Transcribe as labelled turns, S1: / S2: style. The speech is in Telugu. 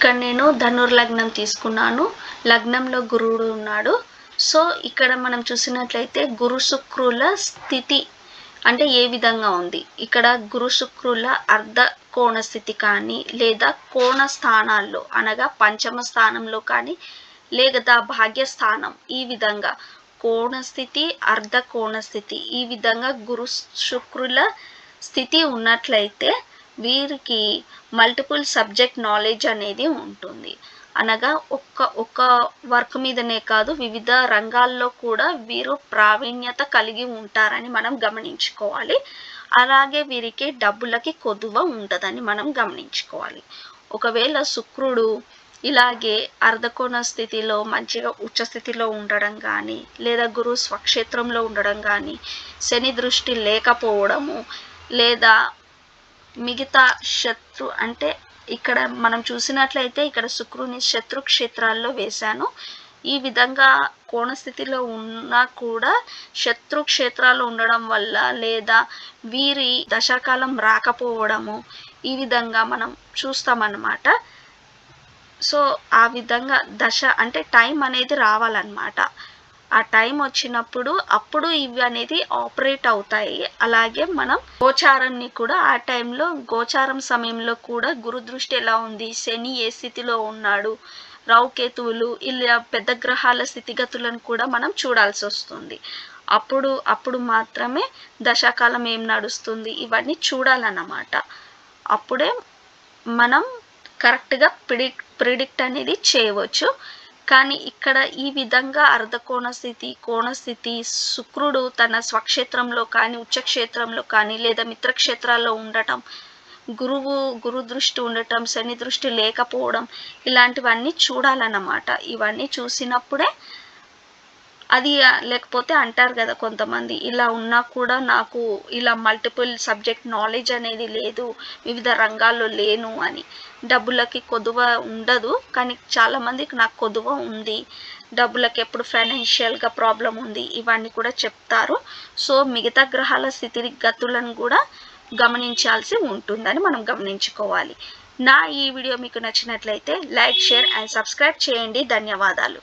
S1: ఇక్కడ నేను ధనుర్లగ్నం తీసుకున్నాను. లగ్నంలో గురువుడు ఉన్నాడు. సో ఇక్కడ మనం చూసినట్లయితే గురు శుక్రుల స్థితి అంటే ఏ విధంగా ఉంది? ఇక్కడ గురు శుక్రుల అర్ధ కోణ స్థితి కానీ లేదా కోణ స్థానాల్లో అనగా పంచమ స్థానంలో కానీ లేదా భాగ్యస్థానం ఈ విధంగా కోణ స్థితి అర్ధ కోణ స్థితి ఈ విధంగా గురు శుక్రుల స్థితి ఉన్నట్లయితే వీరికి మల్టిపుల్ సబ్జెక్ట్ నాలెడ్జ్ అనేది ఉంటుంది. అనగా ఒక్క ఒక్క వర్క్ మీదనే కాదు వివిధ రంగాల్లో కూడా వీరు ప్రావీణ్యత కలిగి ఉంటారని మనం గమనించుకోవాలి. అలాగే వీరికి డబ్బులకి కొదువ ఉంటుందని మనం గమనించుకోవాలి. ఒకవేళ శుక్రుడు ఇలాగే అర్ధకోణ స్థితిలో మంచిగా ఉచ్చ స్థితిలో ఉండడం కానీ లేదా గురు స్వక్షేత్రంలో ఉండడం కానీ శని దృష్టి లేకపోవడము లేదా మిగతా శత్రు అంటే ఇక్కడ మనం చూసినట్లయితే ఇక్కడ శుక్రుని శత్రు క్షేత్రాల్లో వేశాను. ఈ విధంగా కోణ స్థితిలో ఉన్నా కూడా శత్రు క్షేత్రాలు ఉండడం వల్ల లేదా వీరి దశాకాలం రాకపోవడము ఈ విధంగా మనం చూస్తామన్నమాట. సో ఆ విధంగా దశ అంటే టైం అనేది రావాలన్నమాట. ఆ టైం వచ్చినప్పుడు అప్పుడు ఇవి అనేది ఆపరేట్ అవుతాయి. అలాగే మనం గోచారాన్ని కూడా ఆ టైంలో గోచారం సమయంలో కూడా గురు దృష్టి ఎలా ఉంది? శని ఏ స్థితిలో ఉన్నాడు? రావుకేతువులు ఇలా పెద్ద గ్రహాల స్థితిగతులను కూడా మనం చూడాల్సి వస్తుంది. అప్పుడు అప్పుడు మాత్రమే దశాకాలం ఏం నడుస్తుంది? ఇవన్నీ చూడాలన్నమాట. అప్పుడే మనం కరెక్ట్గా ప్రిడిక్ట్ ప్రిడిక్ట్ అనేది చేయవచ్చు. కానీ ఇక్కడ ఈ విధంగా అర్ధకోణ స్థితి కోణస్థితి శుక్రుడు తన స్వక్షేత్రంలో కానీ ఉచ్చక్షేత్రంలో కానీ లేదా మిత్రక్షేత్రాల్లో ఉండటం గురువు గురు దృష్టి ఉండటం శని దృష్టి లేకపోవడం ఇలాంటివన్నీ చూడాలన్నమాట. ఇవన్నీ చూసినప్పుడే అది లేకపోతే అంటారు కదా కొంతమంది ఇలా ఉన్నా కూడా నాకు ఇలా మల్టిపుల్ సబ్జెక్ట్ నాలెడ్జ్ అనేది లేదు వివిధ రంగాల్లో లేను అని. డబ్బులకి కొదువ ఉండదు కానీ చాలామందికి నాకు కొదువ ఉంది. డబ్బులకి ఎప్పుడు ఫైనాన్షియల్గా ప్రాబ్లం ఉంది ఇవన్నీ కూడా చెప్తారు. సో మిగతా గ్రహాల స్థితి గతులను కూడా గమనించాల్సి ఉంటుందని మనం గమనించుకోవాలి. నా ఈ వీడియో మీకు నచ్చినట్లయితే లైక్ షేర్ అండ్ సబ్స్క్రైబ్ చేయండి. ధన్యవాదాలు.